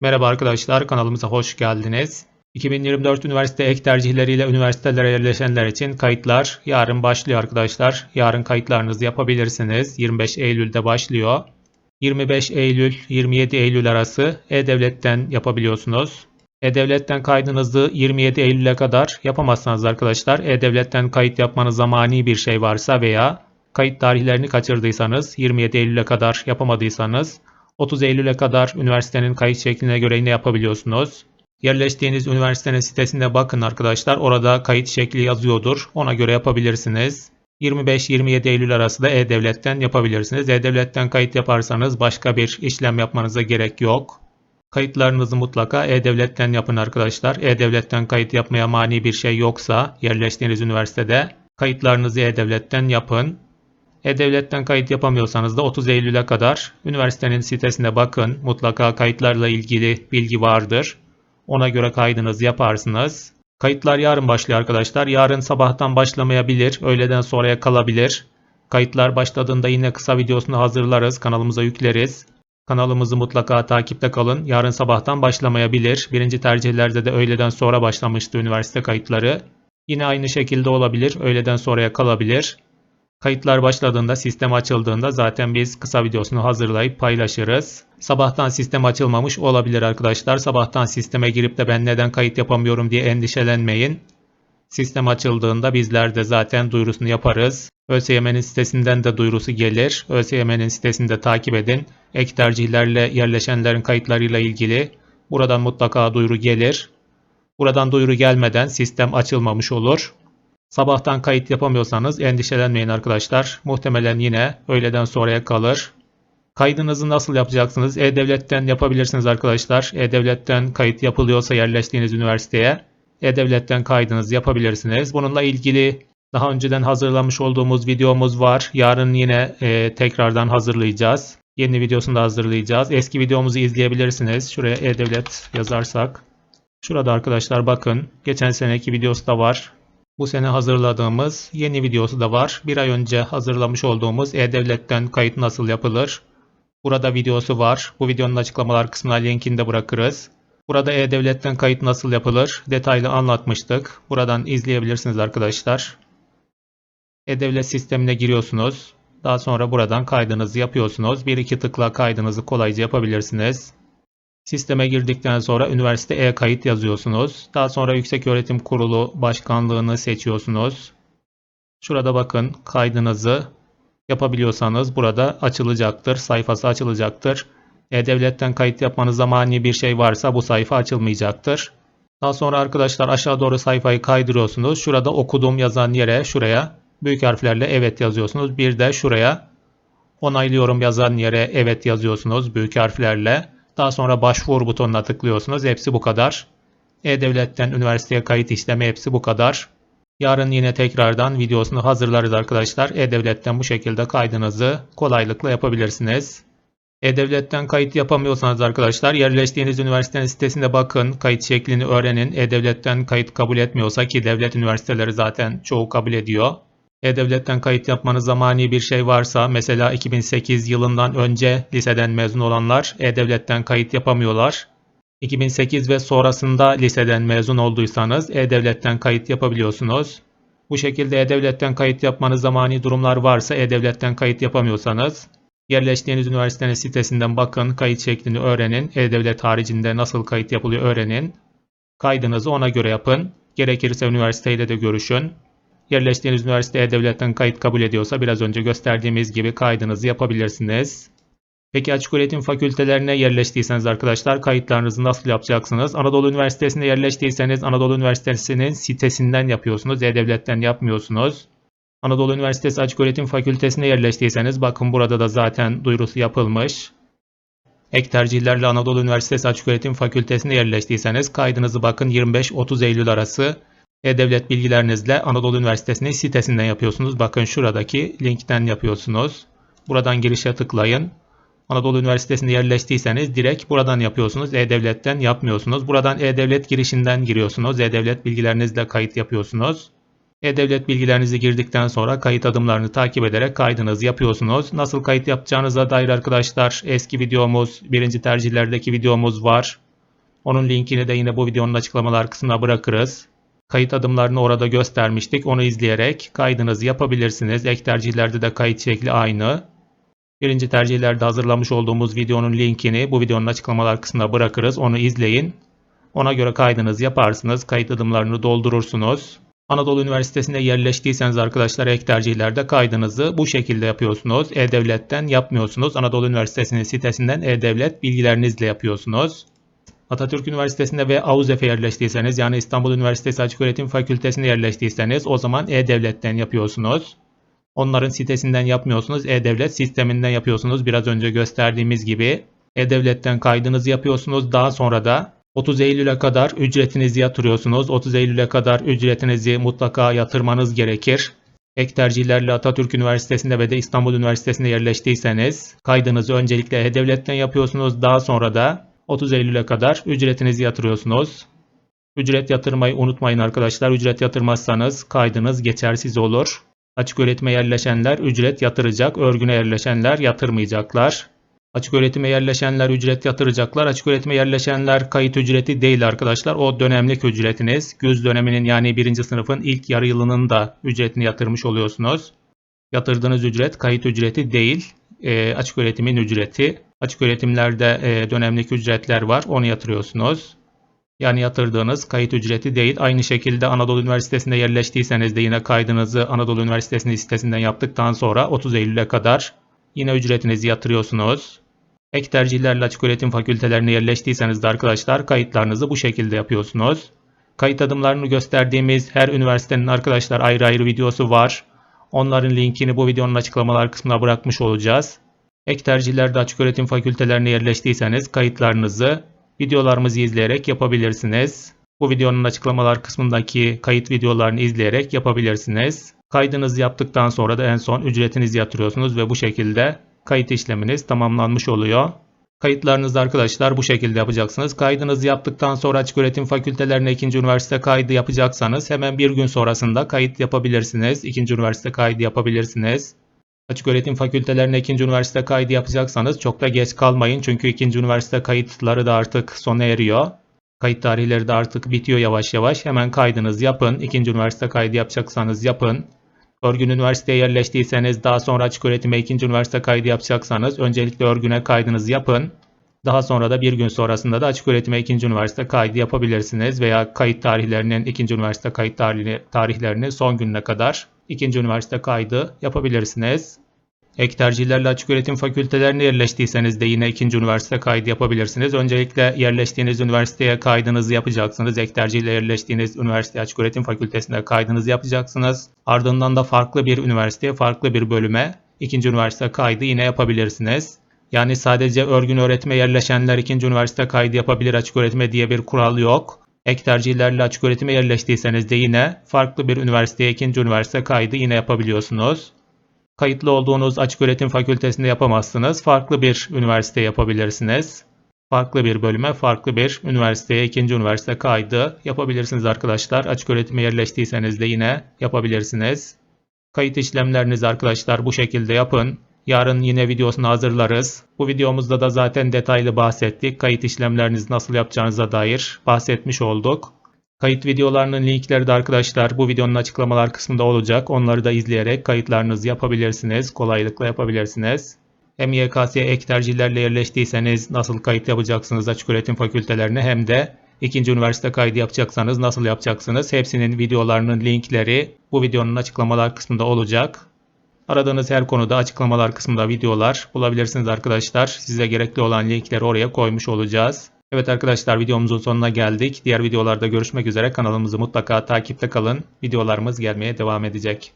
Merhaba arkadaşlar, kanalımıza hoş geldiniz. 2024 üniversite ek tercihleriyle üniversitelere yerleşenler için kayıtlar yarın başlıyor arkadaşlar. Yarın kayıtlarınızı yapabilirsiniz. 25 Eylül'de başlıyor. 25 Eylül 27 Eylül arası E-Devlet'ten yapabiliyorsunuz. E-Devlet'ten kaydınızı 27 Eylül'e kadar yapamazsanız arkadaşlar E-Devlet'ten kayıt yapmanıza mani bir şey varsa veya kayıt tarihlerini kaçırdıysanız 27 Eylül'e kadar yapamadıysanız 30 Eylül'e kadar üniversitenin kayıt şekline göre yine yapabiliyorsunuz. Yerleştiğiniz üniversitenin sitesine bakın arkadaşlar. Orada kayıt şekli yazıyordur. Ona göre yapabilirsiniz. 25-27 Eylül arası da E-Devlet'ten yapabilirsiniz. E-Devlet'ten kayıt yaparsanız başka bir işlem yapmanıza gerek yok. Kayıtlarınızı mutlaka E-Devlet'ten yapın arkadaşlar. E-Devlet'ten kayıt yapmaya mani bir şey yoksa yerleştiğiniz üniversitede kayıtlarınızı E-Devlet'ten yapın. E-Devlet'ten kayıt yapamıyorsanız da 30 Eylül'e kadar üniversitenin sitesine bakın. Mutlaka kayıtlarla ilgili bilgi vardır. Ona göre kaydınızı yaparsınız. Kayıtlar yarın başlıyor arkadaşlar. Yarın sabahtan başlamayabilir. Öğleden sonraya kalabilir. Kayıtlar başladığında yine kısa videosunu hazırlarız. Kanalımıza yükleriz. Kanalımızı mutlaka takipte kalın. Yarın sabahtan başlamayabilir. Birinci tercihlerde de öğleden sonra başlamıştı üniversite kayıtları. Yine aynı şekilde olabilir. Öğleden sonraya kalabilir. Kayıtlar başladığında, sistem açıldığında zaten biz kısa videosunu hazırlayıp paylaşırız. Sabahtan sistem açılmamış olabilir arkadaşlar. Sabahtan sisteme girip de ben neden kayıt yapamıyorum diye endişelenmeyin. Sistem açıldığında bizler de zaten duyurusunu yaparız. ÖSYM'nin sitesinden de duyurusu gelir. ÖSYM'nin sitesinde takip edin. Ek tercihlerle yerleşenlerin kayıtlarıyla ilgili buradan mutlaka duyuru gelir. Buradan duyuru gelmeden sistem açılmamış olur. Sabahtan kayıt yapamıyorsanız endişelenmeyin arkadaşlar. Muhtemelen yine öğleden sonraya kalır. Kaydınızı nasıl yapacaksınız? E-Devlet'ten yapabilirsiniz arkadaşlar. E-Devlet'ten kayıt yapılıyorsa yerleştiğiniz üniversiteye E-Devlet'ten kaydınızı yapabilirsiniz. Bununla ilgili daha önceden hazırlamış olduğumuz videomuz var. Yarın yine e, tekrardan hazırlayacağız. Yeni videosunu da hazırlayacağız. Eski videomuzu izleyebilirsiniz. Şuraya E-Devlet yazarsak. Şurada arkadaşlar bakın. Geçen seneki videosu da var. Bu sene hazırladığımız yeni videosu da var. Bir ay önce hazırlamış olduğumuz E-Devlet'ten kayıt nasıl yapılır? Burada videosu var. Bu videonun açıklamalar kısmına linkini de bırakırız. Burada E-Devlet'ten kayıt nasıl yapılır? Detaylı anlatmıştık. Buradan izleyebilirsiniz arkadaşlar. E-Devlet sistemine giriyorsunuz. Daha sonra buradan kaydınızı yapıyorsunuz. Bir iki tıkla kaydınızı kolayca yapabilirsiniz. Sisteme girdikten sonra üniversite e-kayıt yazıyorsunuz. Daha sonra Yükseköğretim Kurulu başkanlığını seçiyorsunuz. Şurada bakın kaydınızı yapabiliyorsanız burada açılacaktır. Sayfası açılacaktır. E-Devlet'ten kayıt yapmanıza mani bir şey varsa bu sayfa açılmayacaktır. Daha sonra arkadaşlar aşağı doğru sayfayı kaydırıyorsunuz. Şurada okudum yazan yere şuraya büyük harflerle evet yazıyorsunuz. Bir de şuraya onaylıyorum yazan yere evet yazıyorsunuz büyük harflerle. Daha sonra başvur butonuna tıklıyorsunuz. Hepsi bu kadar. E-Devlet'ten üniversiteye kayıt işlemi hepsi bu kadar. Yarın yine tekrardan videosunu hazırlarız arkadaşlar. E-Devlet'ten bu şekilde kaydınızı kolaylıkla yapabilirsiniz. E-Devlet'ten kayıt yapamıyorsanız arkadaşlar yerleştiğiniz üniversitenin sitesinde bakın. Kayıt şeklini öğrenin. E-Devlet'ten kayıt kabul etmiyorsa ki devlet üniversiteleri zaten çoğu kabul ediyor. E-Devlet'ten kayıt yapmanız mani bir şey varsa mesela 2008 yılından önce liseden mezun olanlar E-Devlet'ten kayıt yapamıyorlar. 2008 ve sonrasında liseden mezun olduysanız E-Devlet'ten kayıt yapabiliyorsunuz. Bu şekilde E-Devlet'ten kayıt yapmanız mani durumlar varsa E-Devlet'ten kayıt yapamıyorsanız yerleştiğiniz üniversitenin sitesinden bakın, kayıt şeklini öğrenin, E-Devlet haricinde nasıl kayıt yapılıyor öğrenin. Kaydınızı ona göre yapın. Gerekirse üniversiteyle de görüşün. Yerleştiğiniz üniversite E-Devlet'ten kayıt kabul ediyorsa biraz önce gösterdiğimiz gibi kaydınızı yapabilirsiniz. Peki açık öğretim fakültelerine yerleştiyseniz arkadaşlar kayıtlarınızı nasıl yapacaksınız? Anadolu Üniversitesi'nde yerleştiyseniz Anadolu Üniversitesi'nin sitesinden yapıyorsunuz. E-Devlet'ten yapmıyorsunuz. Anadolu Üniversitesi Açık Öğretim Fakültesine yerleştiyseniz bakın burada da zaten duyurusu yapılmış. Ek tercihlerle Anadolu Üniversitesi Açık Öğretim Fakültesine yerleştiyseniz kaydınızı bakın 25-30 Eylül arası e-Devlet bilgilerinizle Anadolu Üniversitesi'nin sitesinden yapıyorsunuz. Bakın şuradaki linkten yapıyorsunuz. Buradan girişe tıklayın. Anadolu Üniversitesi'nde yerleştiyseniz direkt buradan yapıyorsunuz. E-Devlet'ten yapmıyorsunuz. Buradan E-Devlet girişinden giriyorsunuz. E-Devlet bilgilerinizle kayıt yapıyorsunuz. E-Devlet bilgilerinizi girdikten sonra kayıt adımlarını takip ederek kaydınızı yapıyorsunuz. Nasıl kayıt yapacağınıza dair arkadaşlar eski videomuz, birinci tercihlerdeki videomuz var. Onun linkini de yine bu videonun açıklamalar kısmına bırakırız. Kayıt adımlarını orada göstermiştik. Onu izleyerek kaydınızı yapabilirsiniz. Ek tercihlerde de kayıt şekli aynı. Birinci tercihlerde hazırlamış olduğumuz videonun linkini bu videonun açıklamalar kısmına bırakırız. Onu izleyin. Ona göre kaydınızı yaparsınız. Kayıt adımlarını doldurursunuz. Anadolu Üniversitesi'nde yerleştiyseniz arkadaşlar ek tercihlerde kaydınızı bu şekilde yapıyorsunuz. E-Devlet'ten yapmıyorsunuz. Anadolu Üniversitesi'nin sitesinden E-Devlet bilgilerinizle yapıyorsunuz. Atatürk Üniversitesi'nde ve AUZEF'e yerleştiyseniz yani İstanbul Üniversitesi Açıköğretim Fakültesi'ne yerleştiyseniz o zaman E-Devlet'ten yapıyorsunuz. Onların sitesinden yapmıyorsunuz. E-Devlet sisteminden yapıyorsunuz. Biraz önce gösterdiğimiz gibi E-Devlet'ten kaydınızı yapıyorsunuz. Daha sonra da 30 Eylül'e kadar ücretinizi yatırıyorsunuz. 30 Eylül'e kadar ücretinizi mutlaka yatırmanız gerekir. Ek tercihlerle Atatürk Üniversitesi'nde ve de İstanbul Üniversitesi'nde yerleştiyseniz kaydınızı öncelikle E-Devlet'ten yapıyorsunuz. Daha sonra da 30 Eylül'e kadar ücretinizi yatırıyorsunuz. Ücret yatırmayı unutmayın arkadaşlar. Ücret yatırmazsanız kaydınız geçersiz olur. Açık öğretime yerleşenler ücret yatıracak, örgüne yerleşenler yatırmayacaklar. Açık öğretime yerleşenler ücret yatıracaklar. Açık öğretime yerleşenler kayıt ücreti değil arkadaşlar. O dönemlik ücretiniz. Güz döneminin yani birinci sınıfın ilk yarı yılının da ücretini yatırmış oluyorsunuz. Yatırdığınız ücret kayıt ücreti değil. E, açık öğretimin ücreti. Açık öğretimlerde e, dönemlik ücretler var. Onu yatırıyorsunuz. Yani yatırdığınız kayıt ücreti değil. Aynı şekilde Anadolu Üniversitesi'nde yerleştiyseniz de yine kaydınızı Anadolu Üniversitesi'nin sitesinden yaptıktan sonra 30 Eylül'e kadar yine ücretinizi yatırıyorsunuz. Ek tercihlerle açık öğretim fakültelerine yerleştiyseniz de arkadaşlar kayıtlarınızı bu şekilde yapıyorsunuz. Kayıt adımlarını gösterdiğimiz her üniversitenin arkadaşlar ayrı ayrı videosu var. Onların linkini bu videonun açıklamalar kısmına bırakmış olacağız. Ek tercihlerde açık öğretim fakültelerine yerleştiyseniz kayıtlarınızı videolarımızı izleyerek yapabilirsiniz. Bu videonun açıklamalar kısmındaki kayıt videolarını izleyerek yapabilirsiniz. Kaydınızı yaptıktan sonra da en son ücretinizi yatırıyorsunuz ve bu şekilde kayıt işleminiz tamamlanmış oluyor. Kayıtlarınızı arkadaşlar bu şekilde yapacaksınız. Kaydınızı yaptıktan sonra açık öğretim fakültelerine ikinci üniversite kaydı yapacaksanız hemen bir gün sonrasında kayıt yapabilirsiniz. İkinci üniversite kaydı yapabilirsiniz. Açık öğretim fakültelerine ikinci üniversite kaydı yapacaksanız çok da geç kalmayın. Çünkü ikinci üniversite kayıtları da artık sona eriyor. Kayıt tarihleri de artık bitiyor yavaş yavaş. Hemen kaydınızı yapın. İkinci üniversite kaydı yapacaksanız yapın. Örgün üniversiteye yerleştiyseniz daha sonra açık öğretime ikinci üniversite kaydı yapacaksanız öncelikle örgüne kaydınızı yapın. Daha sonra da bir gün sonrasında da açık öğretime ikinci üniversite kaydı yapabilirsiniz veya kayıt tarihlerinin ikinci üniversite kayıt tarihlerinin son gününe kadar ikinci üniversite kaydı yapabilirsiniz. Ek tercihlerle açık öğretim fakültelerine yerleştiyseniz de yine ikinci üniversite kaydı yapabilirsiniz. Öncelikle yerleştiğiniz üniversiteye kaydınızı yapacaksınız. Ek tercihle yerleştiğiniz üniversite açık öğretim fakültesinde kaydınızı yapacaksınız. Ardından da farklı bir üniversiteye, farklı bir bölüme ikinci üniversite kaydı yine yapabilirsiniz. Yani sadece örgün öğretime yerleşenler ikinci üniversite kaydı yapabilir açık öğretime diye bir kural yok. Ek tercihlerle açık öğretime yerleştiyseniz de yine farklı bir üniversiteye ikinci üniversite kaydı yine yapabiliyorsunuz. Kayıtlı olduğunuz açık öğretim fakültesinde yapamazsınız. Farklı bir üniversite yapabilirsiniz. Farklı bir bölüme, farklı bir üniversiteye ikinci üniversite kaydı yapabilirsiniz arkadaşlar. Açık öğretime yerleştiyseniz de yine yapabilirsiniz. Kayıt işlemlerinizi arkadaşlar bu şekilde yapın. Yarın yine videosunu hazırlarız. Bu videomuzda da zaten detaylı bahsettik. Kayıt işlemlerinizi nasıl yapacağınıza dair bahsetmiş olduk. Kayıt videolarının linkleri de arkadaşlar bu videonun açıklamalar kısmında olacak. Onları da izleyerek kayıtlarınızı yapabilirsiniz. Kolaylıkla yapabilirsiniz. Hem YKS ek tercihlerle yerleştiyseniz nasıl kayıt yapacaksınız açık öğretim fakültelerine hem de ikinci üniversite kaydı yapacaksanız nasıl yapacaksınız? Hepsinin videolarının linkleri bu videonun açıklamalar kısmında olacak. Aradığınız her konuda açıklamalar kısmında videolar bulabilirsiniz arkadaşlar. Size gerekli olan linkleri oraya koymuş olacağız. Evet arkadaşlar videomuzun sonuna geldik. Diğer videolarda görüşmek üzere. Kanalımızı mutlaka takipte kalın. Videolarımız gelmeye devam edecek.